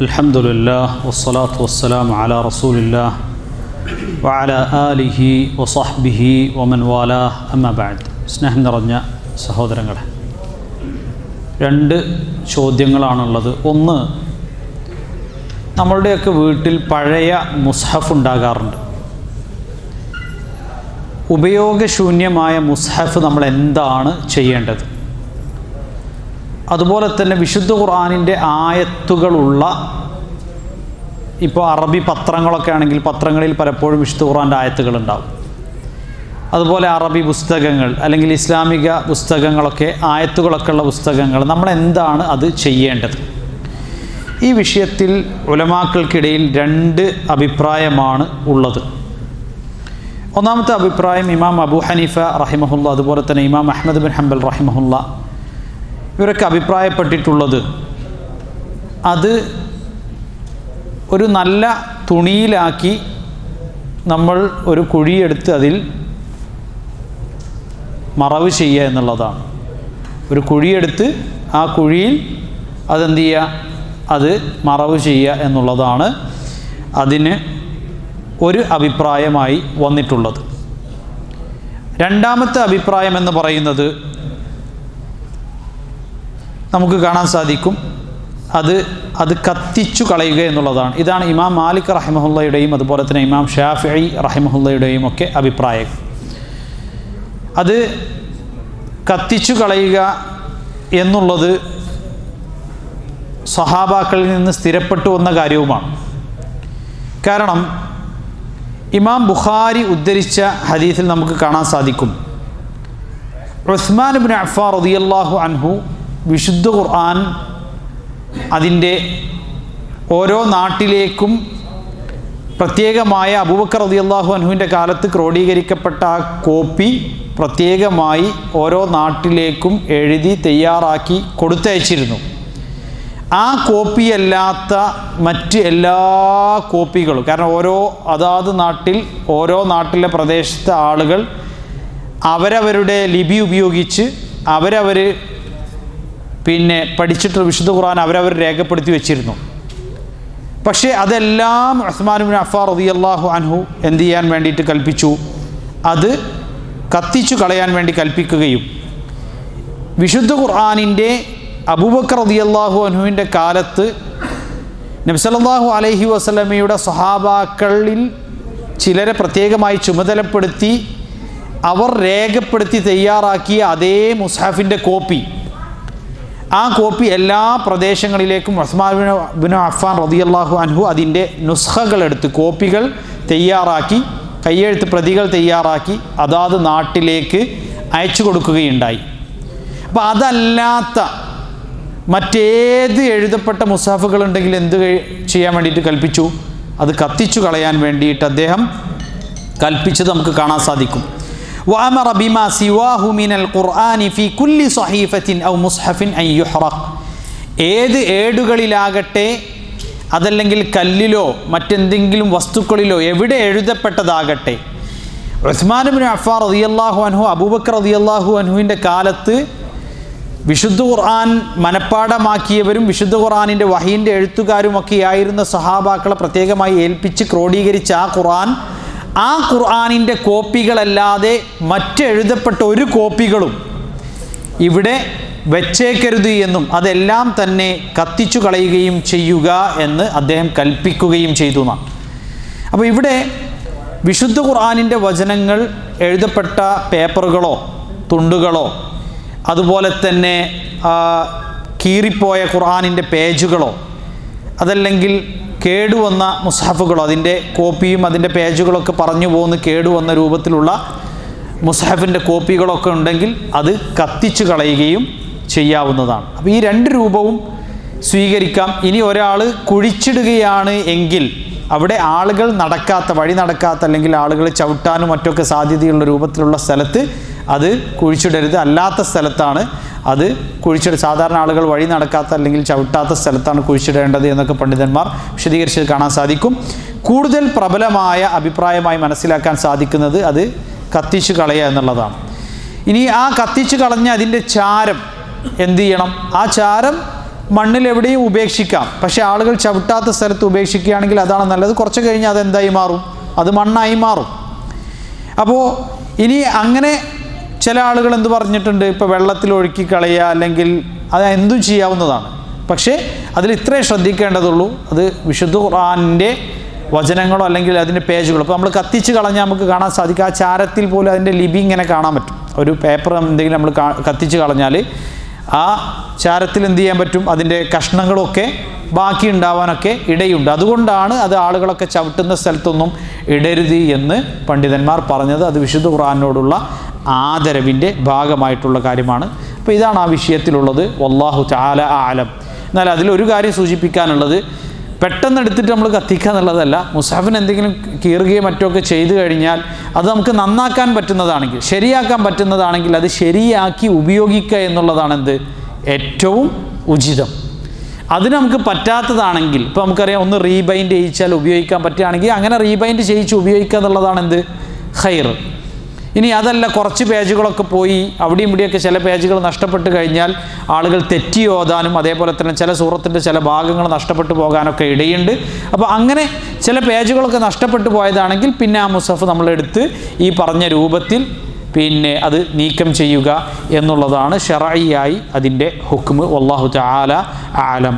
الحمد لله والصلاة والسلام على رسول الله وعلى آله وصحبه ومن والاه أما بعد സ്നേഹം നിറഞ്ഞ സഹോദരങ്ങളെ രണ്ട് ചോദ്യങ്ങളാണുള്ളത് ഒന്ന് നമ്മളുടെയൊക്കെ വീട്ടിൽ പഴയ മുസ്ഹഫ് ഉണ്ടാകാറുണ്ട് ഉപയോഗശൂന്യമായ മുസ്ഹഫ് നമ്മൾ എന്താണ് ചെയ്യേണ്ടത് അതുപോലെ തന്നെ വിശുദ്ധ ഖുർആാനിന്റെ ആയത്തുകളുള്ള ഇപ്പോൾ അറബി പത്രങ്ങളൊക്കെ ആണെങ്കിൽ പത്രങ്ങളിൽ പലപ്പോഴും വിശുദ്ധ ഖുർആാന്റെ ആയത്തുകൾ ഉണ്ടാവും അതുപോലെ അറബി പുസ്തകങ്ങൾ അല്ലെങ്കിൽ ഇസ്ലാമിക പുസ്തകങ്ങളൊക്കെ ആയത്തുകളൊക്കെ ഉള്ള പുസ്തകങ്ങൾ നമ്മൾ എന്താണ് അത് ചെയ്യേണ്ടത്? ഈ വിഷയത്തിൽ ഉലമാക്കൾക്കിടയിൽ രണ്ട് അഭിപ്രായമാണ് ഉള്ളത്. ഒന്നാമത്തെ അഭിപ്രായം ഇമാം അബു ഹനീഫ റഹിമഹുല്ല അതുപോലെ തന്നെ ഇമാം അഹമ്മദ് ബിൻ ഹംബൽ റഹിമഹുല്ല ഇവരൊക്കെ അഭിപ്രായപ്പെട്ടിട്ടുള്ളത്. അത് ഒരു നല്ല തുണിയിലാക്കി നമ്മൾ ഒരു കുഴിയെടുത്ത് അതിൽ മറവ് ചെയ്യുക എന്നുള്ളതാണ്. ഒരു കുഴിയെടുത്ത് ആ കുഴിയിൽ അതെന്ത് ചെയ്യുക? അത് മറവ് ചെയ്യുക എന്നുള്ളതാണ് അതിന് ഒരു അഭിപ്രായമായി വന്നിട്ടുള്ളത്. രണ്ടാമത്തെ അഭിപ്രായം എന്ന് പറയുന്നത് നമുക്ക് കാണാൻ സാധിക്കും. അത് അത് കത്തിച്ചു കളയുക എന്നുള്ളതാണ്. ഇതാണ് ഇമാം മാലിക് റഹിമഹുല്ലയുടെയും അതുപോലെ തന്നെ ഇമാം ഷാഫി റഹിമഹുല്ലയുടെയും ഒക്കെ അഭിപ്രായം. അത് കത്തിച്ചു കളയുക എന്നുള്ളത് സഹാബാക്കളിൽ നിന്ന് സ്ഥിരപ്പെട്ടു വന്ന കാര്യവുമാണ്. കാരണം ഇമാം ബുഖാരി ഉദ്ധരിച്ച ഹദീസിൽ നമുക്ക് കാണാൻ സാധിക്കും. ഉസ്മാൻ ബിൻ അഫാർ റതിയല്ലാഹു അൻഹു വിശുദ്ധ ഖുർആൻ അതിന്റെ ഓരോ നാട്ടിലേക്കും പ്രത്യേകമായ അബൂബക്കർ റതി അള്ളാഹു അനുവിന്റെ കാലത്ത് ക്രോഡീകരിക്കപ്പെട്ട ആ കോപ്പി പ്രത്യേകമായി ഓരോ നാട്ടിലേക്കും എഴുതി തയ്യാറാക്കി കൊടുത്തയച്ചിരുന്നു. ആ കോപ്പിയല്ലാത്ത മറ്റ് എല്ലാ കോപ്പികളും കാരണം ഓരോ അതാത് നാട്ടിൽ ഓരോ നാട്ടിലെ പ്രദേശത്തെ ആളുകൾ അവരവരുടെ ലിപി ഉപയോഗിച്ച് അവരവർ പിന്നെ പഠിച്ചിട്ട് വിശുദ്ധ ഖുർആൻ അവരവർ രേഖപ്പെടുത്തി വെച്ചിരുന്നു. പക്ഷേ അതെല്ലാം ഉസ്മാനുബിൻ അഫാർ റതിയല്ലാഹു അൻഹു എന്ത് ചെയ്യാൻ വേണ്ടിയിട്ട് കൽപ്പിച്ചു? അത് കത്തിച്ചു കളയാൻ വേണ്ടി കൽപ്പിക്കുകയും വിശുദ്ധ ഖുർആാനിന്റെ അബൂബക്കർ റതിയല്ലാഹു അൻഹുവിന്റെ കാലത്ത് നബ്സലല്ലാഹു അലഹി വസ്ലമയുടെ സ്വഹാബാക്കളിൽ ചിലരെ പ്രത്യേകമായി ചുമതലപ്പെടുത്തി അവർ രേഖപ്പെടുത്തി തയ്യാറാക്കിയ അതേ മുസാഫിന്റെ കോപ്പി. ആ കോപ്പി എല്ലാ പ്രദേശങ്ങളിലേക്കും ഉസ്മാൻ ബിൻ അഫാൻ റതിയല്ലാഹു അൻഹു അതിന്റെ നുസ്ഖകളെടുത്ത് കോപ്പികൾ തയ്യാറാക്കി കയ്യെഴുത്ത് പ്രതികൾ തയ്യാറാക്കി അതാത് നാട്ടിലേക്ക് അയച്ചു കൊടുക്കുകയുണ്ടായി. അപ്പോൾ അതല്ലാത്ത മറ്റേത് എഴുതപ്പെട്ട മുസാഫുകൾ ഉണ്ടെങ്കിൽ എന്ത് ചെയ്യാൻ വേണ്ടിയിട്ട് കൽപ്പിച്ചു? അത് കത്തിച്ചു കളയാൻ വേണ്ടിയിട്ട് അദ്ദേഹം കൽപ്പിച്ചത് നമുക്ക് കാണാൻ സാധിക്കും. وأمر بما سواه من القرآن في كل صحيفة أو مصحف أن يحرق ഏത് ഏടുകളിലാകട്ടെ അതല്ലെങ്കിൽ കല്ലിലോ മറ്റെന്തെങ്കിലും വസ്തുക്കളിലോ എവിടെ എഴുതപ്പെട്ടതാകട്ടെ ഉസ്മാൻ ബിൻ അഫാർ റതിയല്ലാഹു അൻഹു അബൂബക്കർ റതിയല്ലാഹു അൻഹുവിൻ്റെ കാലത്ത് വിശുദ്ധ ഖുർആൻ മനഃപ്പാടമാക്കിയവരും വിശുദ്ധ ഖുർആാനിൻ്റെ വഹീൻ്റെ എഴുത്തുകാരുമൊക്കെ ആയിരുന്ന സഹാബാക്കളെ പ്രത്യേകമായി ഏൽപ്പിച്ച് ക്രോഡീകരിച്ച ആ ഖുർആൻ ആ ഖുർആാനിന്റെ കോപ്പികളല്ലാതെ മറ്റെഴുതപ്പെട്ട ഒരു കോപ്പികളും ഇവിടെ വെച്ചേക്കരുത് എന്നും അതെല്ലാം തന്നെ കത്തിച്ചു കളയുകയും ചെയ്യുക എന്ന് അദ്ദേഹം കൽപ്പിക്കുകയും ചെയ്തു എന്നാണ് അപ്പോൾ ഇവിടെ വിശുദ്ധ ഖുർആാനിന്റെ വചനങ്ങൾ എഴുതപ്പെട്ട പേപ്പറുകളോ തുണ്ടുകളോ അതുപോലെ തന്നെ കീറിപ്പോയ ഖുർആാനിന്റെ പേജുകളോ അതല്ലെങ്കിൽ കേടുവന്ന മുസ്ഹഫുകളോ അതിന്റെ കോപ്പിയും അതിന്റെ പേജുകളൊക്കെ പറഞ്ഞു പോകുന്ന കേടുവന്ന രൂപത്തിലുള്ള മുസ്ഹഫിന്റെ കോപ്പികളൊക്കെ ഉണ്ടെങ്കിൽ അത് കത്തിച്ചു കളയുകയും ചെയ്യാവുന്നതാണ്. അപ്പോൾ ഈ രണ്ട് രൂപവും സ്വീകരിക്കാം. ഇനി ഒരാൾ കുഴിച്ചിടുകയാണ് എങ്കിൽ അവിടെ ആളുകൾ നടക്കാത്ത വഴി നടക്കാത്ത അല്ലെങ്കിൽ ആളുകൾ ചവിട്ടാനും മറ്റൊക്കെ സാധ്യതയുള്ള രൂപത്തിലുള്ള സ്ഥലത്ത് അത് കുഴിച്ചിടരുത്. അല്ലാത്ത സ്ഥലത്താണ് അത് കുഴിച്ചിട സാധാരണ ആളുകൾ വഴി നടക്കാത്ത അല്ലെങ്കിൽ ചവിട്ടാത്ത സ്ഥലത്താണ് കുഴിച്ചിടേണ്ടത് എന്നൊക്കെ പണ്ഡിതന്മാർ വിശദീകരിച്ചത് കാണാൻ സാധിക്കും. കൂടുതൽ പ്രബലമായ അഭിപ്രായമായി മനസ്സിലാക്കാൻ സാധിക്കുന്നത് അത് കത്തിച്ചു കളയുക എന്നുള്ളതാണ്. ഇനി ആ കത്തിച്ചു കളഞ്ഞ അതിന്റെ ചാരം എന്തു ചെയ്യണം? ആ ചാരം മണ്ണിൽ എവിടെയും ഉപേക്ഷിക്കാം. പക്ഷേ ആളുകൾ ചവിട്ടാത്ത സ്ഥലത്ത് ഉപേക്ഷിക്കുകയാണെങ്കിൽ അതാണ് നല്ലത്. കുറച്ച് കഴിഞ്ഞാൽ അത് എന്തായി മാറും? അത് മണ്ണായി മാറും. അപ്പോൾ ഇനി അങ്ങനെ ചില ആളുകൾ എന്ത് പറഞ്ഞിട്ടുണ്ട്? ഇപ്പോൾ വെള്ളത്തിൽ ഒഴുക്കി കളയുക അല്ലെങ്കിൽ അത് എന്തും ചെയ്യാവുന്നതാണ്. പക്ഷേ അതിൽ ഇത്രേ ശ്രദ്ധിക്കേണ്ടതുള്ളൂ. അത് വിശുദ്ധ ഖുർആാനിന്റെ വചനങ്ങളോ അല്ലെങ്കിൽ അതിന്റെ പേജുകളോ. അപ്പോൾ നമ്മൾ കത്തിച്ച് കളഞ്ഞാൽ നമുക്ക് കാണാൻ സാധിക്കും. ആ ചാരത്തിൽ പോലും അതിന്റെ ലിപി ഇങ്ങനെ കാണാൻ പറ്റും. ഒരു പേപ്പർ എന്തെങ്കിലും നമ്മൾ കത്തിച്ച് കളഞ്ഞാൽ ആ ചാരത്തിൽ എന്ത് ചെയ്യാൻ പറ്റും? അതിന്റെ കഷ്ണങ്ങളൊക്കെ ബാക്കി ഉണ്ടാവാനൊക്കെ ഇടയുണ്ട്. അതുകൊണ്ടാണ് അത് ആളുകളൊക്കെ ചവിട്ടുന്ന സ്ഥലത്തൊന്നും ഇടരുത് എന്ന് പണ്ഡിതന്മാർ പറഞ്ഞത്. അത് വിശുദ്ധ ഖുർആാനോടുള്ള ആദരവിന്റെ ഭാഗമായിട്ടുള്ള കാര്യമാണ്. അപ്പോൾ ഇതാണ് ആ വിഷയത്തിലുള്ളത്. വല്ലാഹു ചാല ആലം എന്നാൽ അതിലൊരു കാര്യം സൂചിപ്പിക്കാനുള്ളത്. പെട്ടെന്ന് എടുത്തിട്ട് നമ്മൾ കത്തിക്കുക എന്നുള്ളതല്ല. മുസാഫിന് എന്തെങ്കിലും കീറുകയോ മറ്റോ ഒക്കെ ചെയ്തു കഴിഞ്ഞാൽ അത് നമുക്ക് നന്നാക്കാൻ പറ്റുന്നതാണെങ്കിൽ ശരിയാക്കാൻ പറ്റുന്നതാണെങ്കിൽ അത് ശരിയാക്കി ഉപയോഗിക്കുക എന്നുള്ളതാണ് എന്ത് ഏറ്റവും ഉചിതം. അത് നമുക്ക് പറ്റാത്തതാണെങ്കിൽ ഇപ്പോൾ നമുക്കറിയാം ഒന്ന് റീബൈൻഡ് ചെയ്യിച്ചാൽ ഉപയോഗിക്കാൻ പറ്റുകയാണെങ്കിൽ അങ്ങനെ റീബൈൻഡ് ചെയ്യിച്ച് ഉപയോഗിക്കുക എന്നുള്ളതാണ് എന്ത് ഹൈർ ഇനി അതല്ല കുറച്ച് പേജുകളൊക്കെ പോയി അവിടെയും ഇവിടെയൊക്കെ ചില പേജുകൾ നഷ്ടപ്പെട്ട് കഴിഞ്ഞാൽ ആളുകൾ തെറ്റി ഓതാനും അതേപോലെ തന്നെ ചില സൂറത്തിന്റെ ചില ഭാഗങ്ങൾ നഷ്ടപ്പെട്ടു പോകാനൊക്കെ ഇടയുണ്ട്. അപ്പോൾ അങ്ങനെ ചില പേജുകളൊക്കെ നഷ്ടപ്പെട്ടു പോയതാണെങ്കിൽ പിന്നെ ആ മുസഫ് നമ്മളെടുത്ത് ഈ പറഞ്ഞ രൂപത്തിൽ പിന്നെ അത് നീക്കം ചെയ്യുക എന്നുള്ളതാണ് ഷെറായിയായി അതിന്റെ ഹുക്മ്. വല്ലാഹു തആല ആലം